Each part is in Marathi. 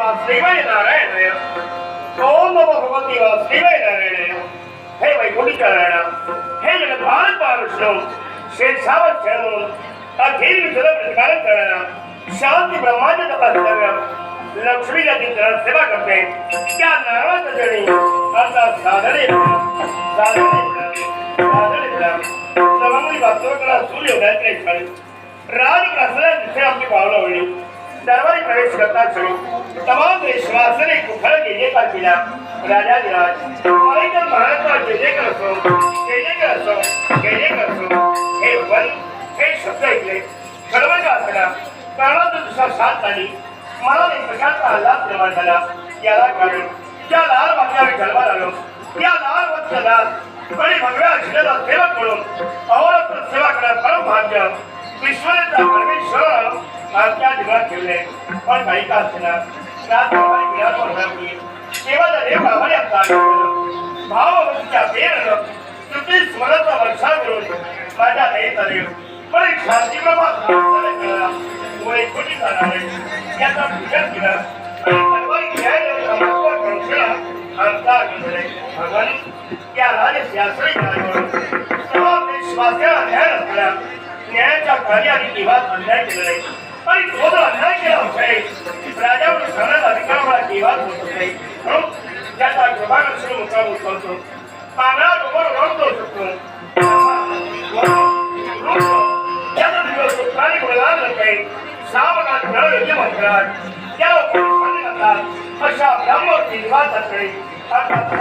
वासुदेवाय नारायणाय ओम नमो भगवते वासुदेवाय नारायणाय हे वैकुंठी नारायण हे जगद्भारत महाविष्णू शेषावत शरणून अखिल विश्व प्रतिकार करणारा शांती ब्रह्मांड तपासणारा लक्ष्मी तीर्थात सेवा करते त्या नारळाच्या जणी आता साधने साधने साधने सवंगडी वास्तवकडा सूर्य उदयाकडे छाळी राज कसल्या दिशे आपली पावलं वळली दरबारी प्रवेश करता क्षणी तमाम देशवासने कुखळ गेले का केला। राजा विराज महाराज महाराज जय जय कर असो जय कर असो जय कर असो हे वन हे शब्द ऐकले खडबड वाचला काळात दुसरा साथ आली मला एक प्रकारचा आल्हाद निर्माण झाला याला कारण त्या लाल वाक्यावर जन्माला आलो त्या लाल वत्सला आणि भगव्या शिलेला सेवक म्हणून अहोरात्र सेवा करण्यात परम भाग्य। विश्वनेचा परमेश्वर। आमच्या जीवनात ठेवले. पण काही का असणार रात दरबारी विराजमान होणार की केवळ देव आम्हाला आमचा भावभक्तीच्या प्रेरण तुझी स्मरणाचा वर्षा करून माझ्या आले. पण एक मुळे जाणार याचा विचार केला. आणि भगवान न्याय न्यायाच्या कार्याने अन्याय आणि तो जर अन्याय केला होता राजावर सगळ्यात अधिकाराला निवास होत होते म्हणून त्याचा कृपालक्ष्मी मुद्दा उचलतो पांढरा डोंगर ओळखतो शकतो त्याचा दिवस उत्तराने बळाला जाते सामनात नळ यज्ञ म्हणतात त्या जातात अशा ब्रह्मवती निवासाकडे अर्थात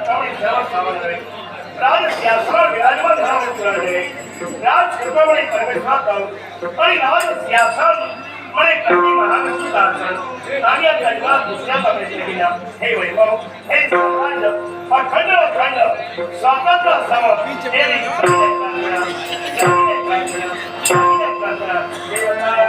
साधने सर्व सावधाने राज सिंहासनावर विराजमान झाल्यामुळे तुला राजकर्तावळी परमेश्वर जाऊ आणि राज सिंहासन म्हणे कधी महाविष्णू दर्शन आणि या जन्मात दुसऱ्याचा प्रयत्न केला हे वैभव हे साम्राज्य अखंड अखंड स्वतंत्र असावं हे सारा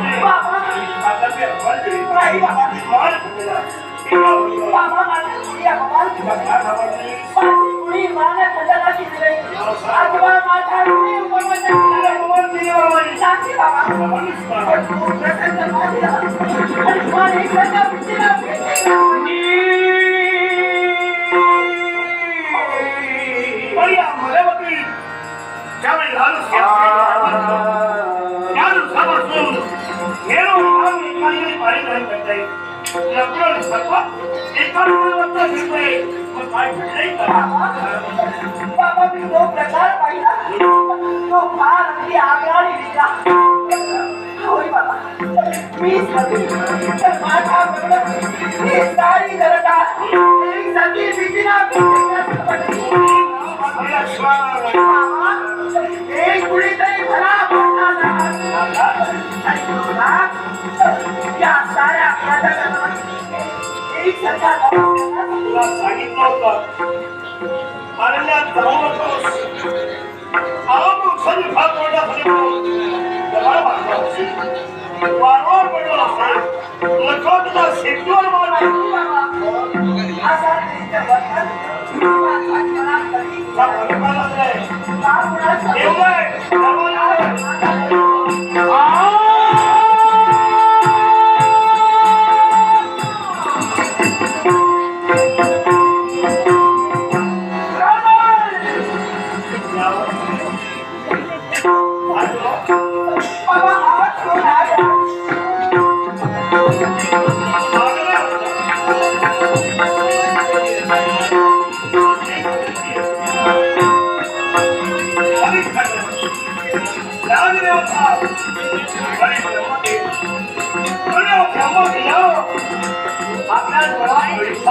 एक अक्षरे सर्व एका मुलाबद्दल घेतोय मग काय घडलंय का बाबा मी तो प्रकार पाहिला तो फार अगदी आग्राने लिहिला होय बाबा. मी सगळी तर माझा बरोबर मी साडी घरटा मी सगळी विधिना एक कुणीतरी भरा. या साऱ्या तुला सांगितलं होतं अरण्यात जाऊ नकोस आराम भाग पडण्यासाठी दबाव मारला असेल वारंवार पडला असेल नको तुला शेतीवर मारला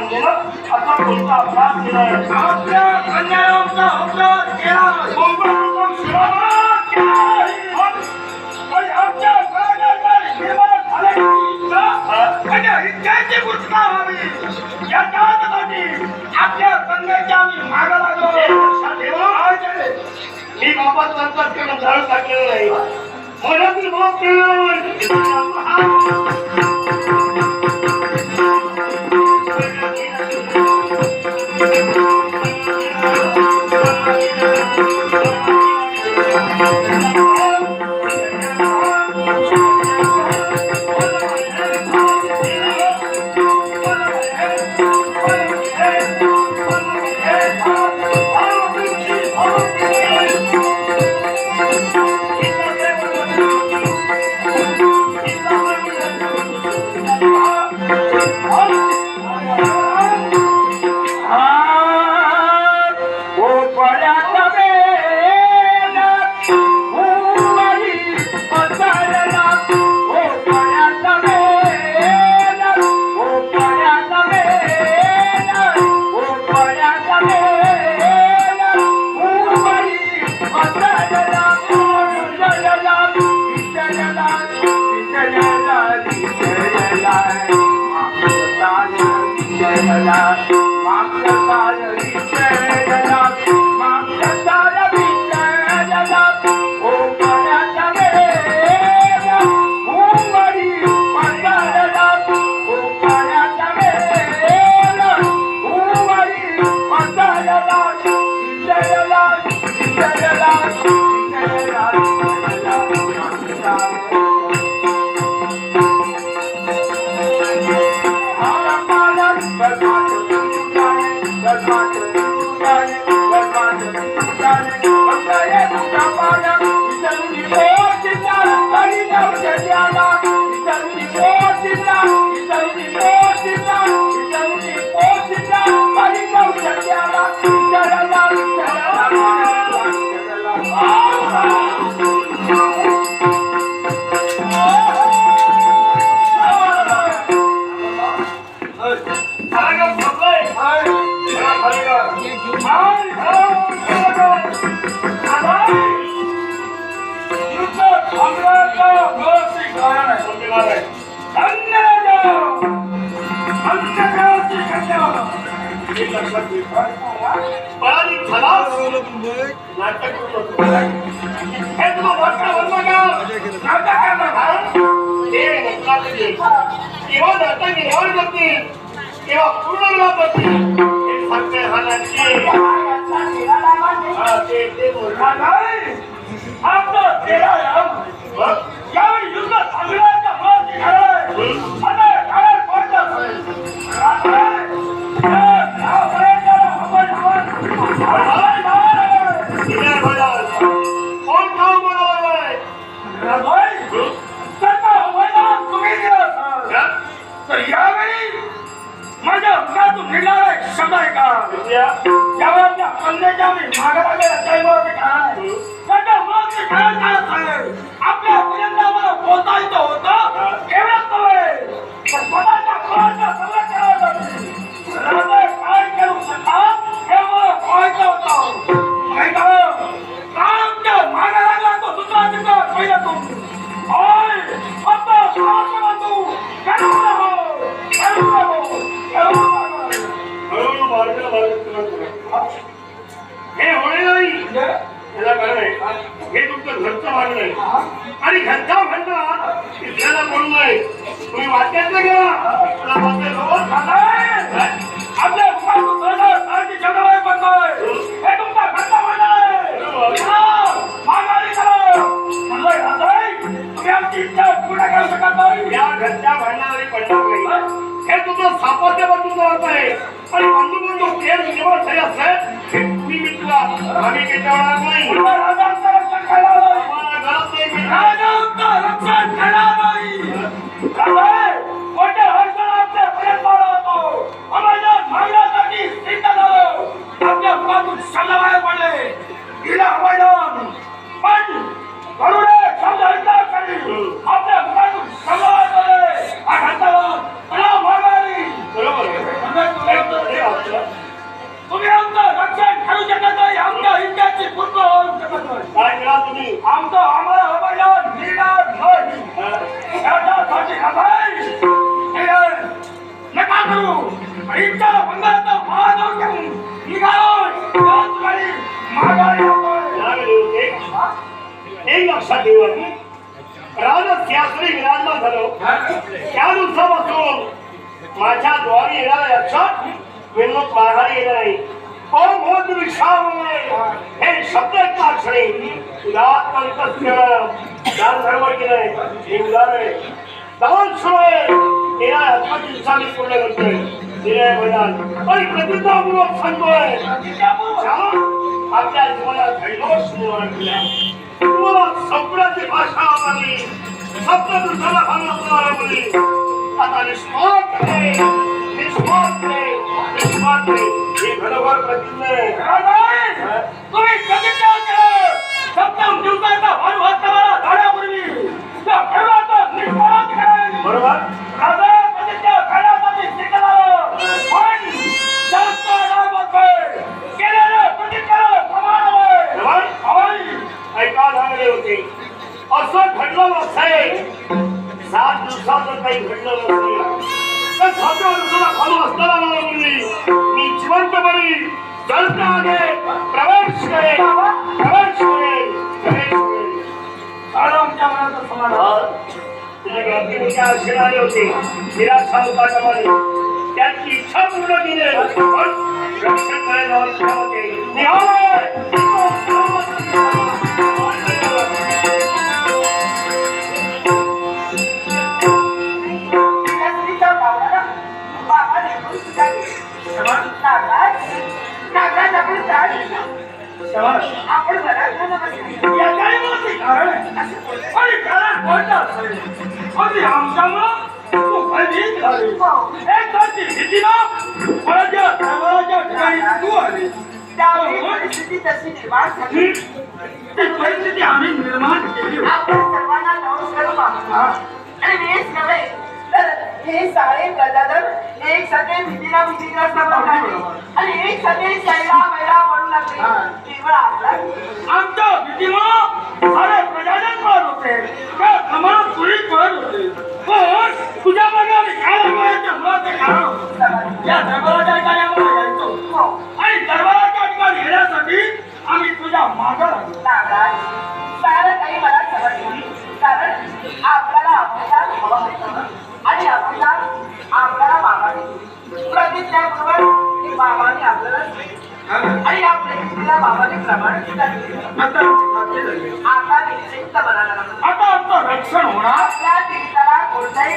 माझ्या कन्येनं असा कोणता अपराध केलाय? आपल्या कन्याच्या आम्ही मागा लागलो. मी बाबा करून धरण टाकलेलं नाही मनातील Thank you. आणि घरचा भांडण तिसऱ्याला बोलू नये तुम्ही आपल्या बनतोय. हे तुमचा घरचा भांडण आहे. चला, माघारी करा. म्हणलंय, राजाई, तुम्ही आमची इच्छा पूर्ण करू शकत नाही. या घरच्या भांडणावरी पडणार नाही. हे? तुमचं सापत्य बदलून जात आहे. आणि बंधू बंधू प्रेम निर्माण झाले असेल तुम्ही मित्र आम्ही मिटवणार नाही गरज नाही रक्षण करणार हे शब्द एका क्षणी उदात पंकज केलं दान धर्म केलंय. हे आहे. दान सोय येणा हक्काची दिशा मी पूर्ण करतोय. दिलंय मैदान आणि प्रतिज्ञापूर्वक सांगतोय. ज्या आपल्या जीवनात धैर्यवश निर्माण केला तुम्हाला सगळ्याची भाषा आवडली. सप्त दुसऱ्याला भावना आता निष्पात आहे. निष्पात आहे. निष्पात आहे. हे प्रतिज्ञा आहे. तुम्ही प्रतिज्ञा केलं? सप्तम दिवसाचा भानुभात तुम्हाला झाल्यापूर्वी त्या भैरवाचं निष्पादन करेल. बरोबर. राजा. पण जास्त प्रमाण. ऐका झालेले होते. असं घडलं सात दिवसाचं काही घडलं असताना मला मी जिवंतपणी जलतागे प्रवेश करेन प्रवेश करेन प्रवेश करेन सारं आमच्या मनाचं समाधान तुझ्या अग्निच्या आशीर्वाद होते विराट सावकाशामध्ये त्यांची इच्छा पूर्ण केली पण रक्षण करायला इच्छा होते त्या स्त्रीच्या भावनाला પરિસ્થિતિ અમે નિર્માણ આપણે સર્વાના નમસ્કાર અને વેશ હવે हा. सारे गदाधर एक सगळे भीतीला भीतीग्रस्त बनले आणि एक सगळे शैला मैला म्हणू लागले. केवळ आपला. आमच्या भीतीमुळं सारे प्रजाजन पळत होते. त्या प्रमाणात चोरी पळत होते? पण तुझ्या आम्ही काय लागवायच्या मुलाचे कारण. या दरबाराच्या ठिकाणी आम्हाला यायचो हो. आणि दरबाराच्या ठिकाणी येण्यासाठी आम्ही तुझ्या मागं लागलो. सारं काही मला समजलं कारण आपल्याला आपल्याला हवा आणि आपल्याला आपल्याला दिली. प्रतिज्ञाबरोबर हे मामाने आपल्याला. आणि आपल्या भीतीला मामाने प्रमाण आता निश्चिंत मनाला लागलं. आता आमचं रक्षण होणार आपल्या तीर्थाला कोणत्याही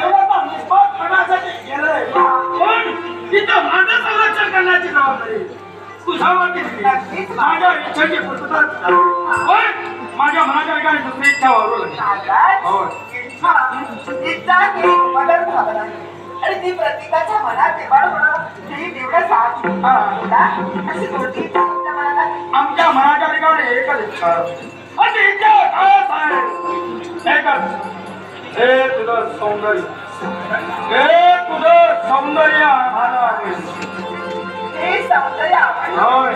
देवळाचा निष्पाद करण्यासाठी केलंय. पण तिथं माझं संरक्षण करण्याची जबाबदारी माझ्या इच्छेची पूर्तता झाली. पण माझ्या मनाच्या ठिकाणी दुसरी इच्छा वावरू लागली. नागराज, इच्छा इच्छा मदत भावना आहे. आणि ती प्रत्येकाच्या मनात निर्माण होणं हे तेवढं साहजिक. तुला अशी कोणती इच्छा तुमच्या मनात आहे? आमच्या मनाच्या ठिकाणी एकच इच्छा इच्छा आहे एकच हे तुझं सौंदर्य हे तुझं सौंदर्य आवडलं. होय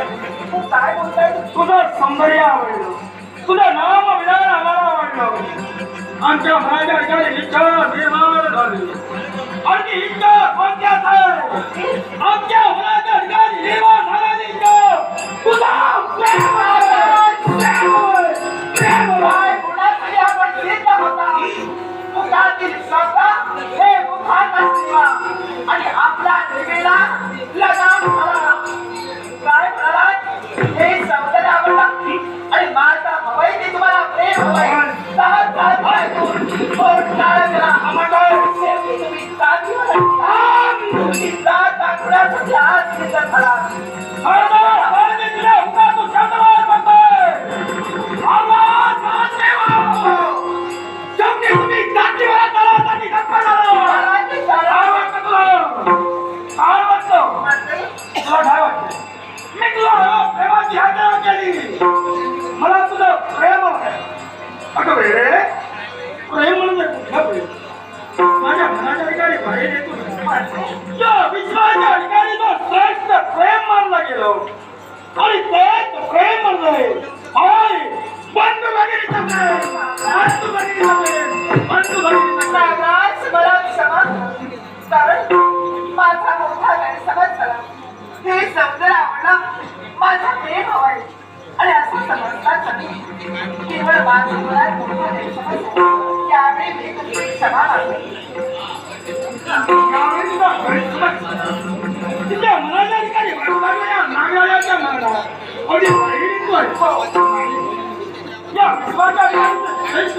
तू काय बोलतोय तुझं सौंदर्य आवडलं तुझं नाम विधान आम्हाला आवडलं आमच्या मनाच्या ठिकाणी इच्छा निर्माण झाली आणि ती इच्छा कोणत्याच आहे आमच्या मनाच्या ठिकाणी निर्माण झालेली इच्छा तुझा प्रेम असलेला आणि आपला जिभेला लगाम झाला काय प्रल्हाद हे सौंदर्य आवडलं आणि माझा हवाई ते तुम्हाला प्रेम हवाय. सहज सहज ऐकून पोट काळं करा. शेवटी तुम्ही जातीवर आली. जात दाखवण्यासाठी आज सिद्ध झाला सरदार,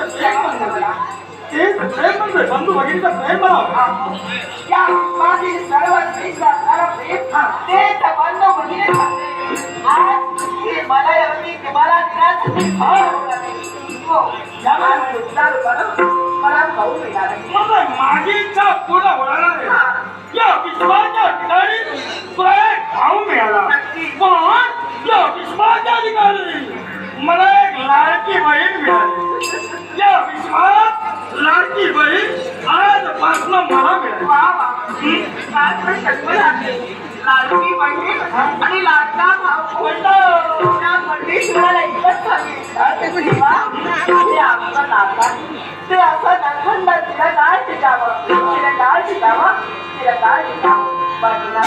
प्रेम म्हणलं मला. तेच प्रेम म्हणजे बंधू भगिनीचं प्रेम म्हणावं. या विश्वातील सर्व श्रेष्ठ प्रेम भगिनी आज मला एवढी मला पूर्ण होणार आहे या विश्वाच्या ठिकाणी तुला एक भाऊ मिळाला पण या विश्वाच्या ठिकाणी मला एक लाडकी बहीण मिळाली या विश्वात लाडकी बहीण आजपासून मला मिळाली लाडकी बहीण आणि लाडका भाऊ. त्या पंडितशिवाला इतकंच सांगितलं आमचा ते नाता ते असं नखंड तिला काय शिकावं तिला काय शिकावं तिला काय शिकावं बाजूला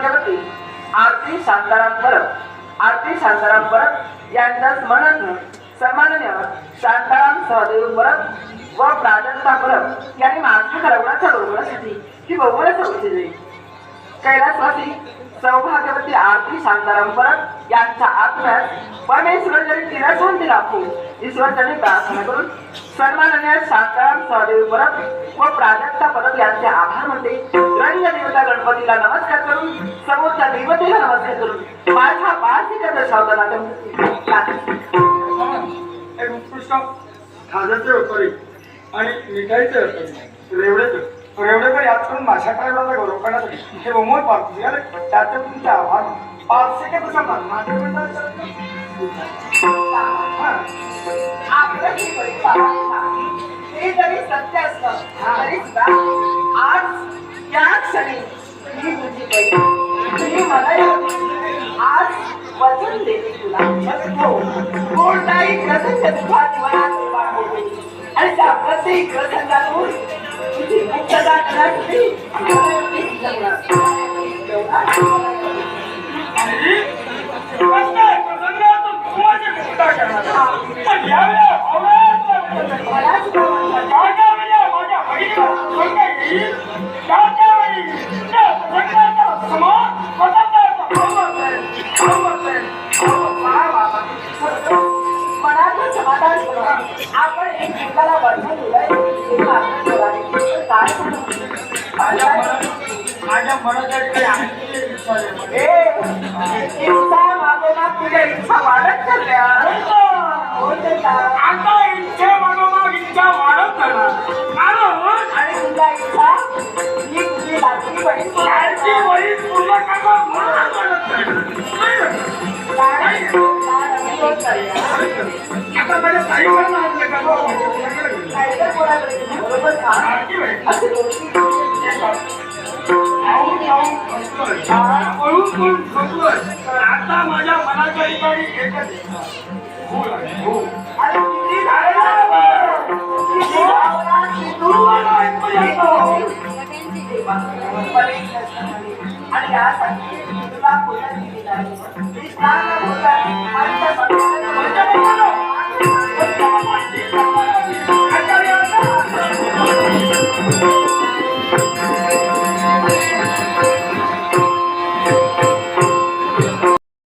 भाव आरती शांताराम परब. आरती शांताराम परब यांच्या स्मरणार्थ सन्माननीय शांताराम सहदेव परब व प्राजक्ता परब यांनी माझ्या करवण्याच्या बरोबरीसाठी ही बहुमूल्य सवलती कैलासवासी सौभाग्यवती आरती शांताराम परब यांच्या आत्म्यास परमेश्वर जरी तिला शांती राखू ईश्वरचरणी प्रार्थना करून सन्माननीय शांताराम सहदेव परब व प्राजक्ता परब यांचे आभार म्हणते रंग देवता गणपतीला नमस्कार करून समोरच्या देवतेला नमस्कार करून माझ्या बाळाची दर्शवताना एक उत्कृष्ट खाजाचे व्यापारी आणि मिठाईचे व्यापारी रेवडेचे रेवडेकर यात करून माझ्या कार्यक्रमाचा गौरव करण्यासाठी हे बहुमोल पार्टी झाले त्याचे तुमचे के तसं माझ्या आपलं ही जरी सत्य असलं तरी सुद्धा आज या क्षणी तुझी बहीण. तुझी मला आज वचन देते तुला. हो. कोणताही प्रसंग आणि त्या प्रत्येक प्रसंगातून तुझी मुक्तता करण्यासाठी माझ्या बहिणीला येईल त्या प्रसंगाचा समान आपण एकमेकाला वर्णन दिलंय तेव्हा आपण बोलावे. काय सांगू? माझ्या मनात माझ्या मनात काही आणखी एक विचार आहे म्हणजे ए, इच्छा मागोमाग तुझ्या इच्छा वाढत चालल्या होते का? आता इच्छा मागोमाग इच्छा वाढत जाणार कारण आणि तुझ्या इच्छा ही तुझी लाडकी बहीण लाडकी बहीण पूर्ण करणं म्हणूनच वाढत नाही. काय आता माझ्या फसलोय. पळून पळून फसलोय. आता माझ्या मनाच्या ठिकाणी एकच भूल आहे, भूल. किती किती किती आणि यासाठी तुला बोलायची नाही मी सांग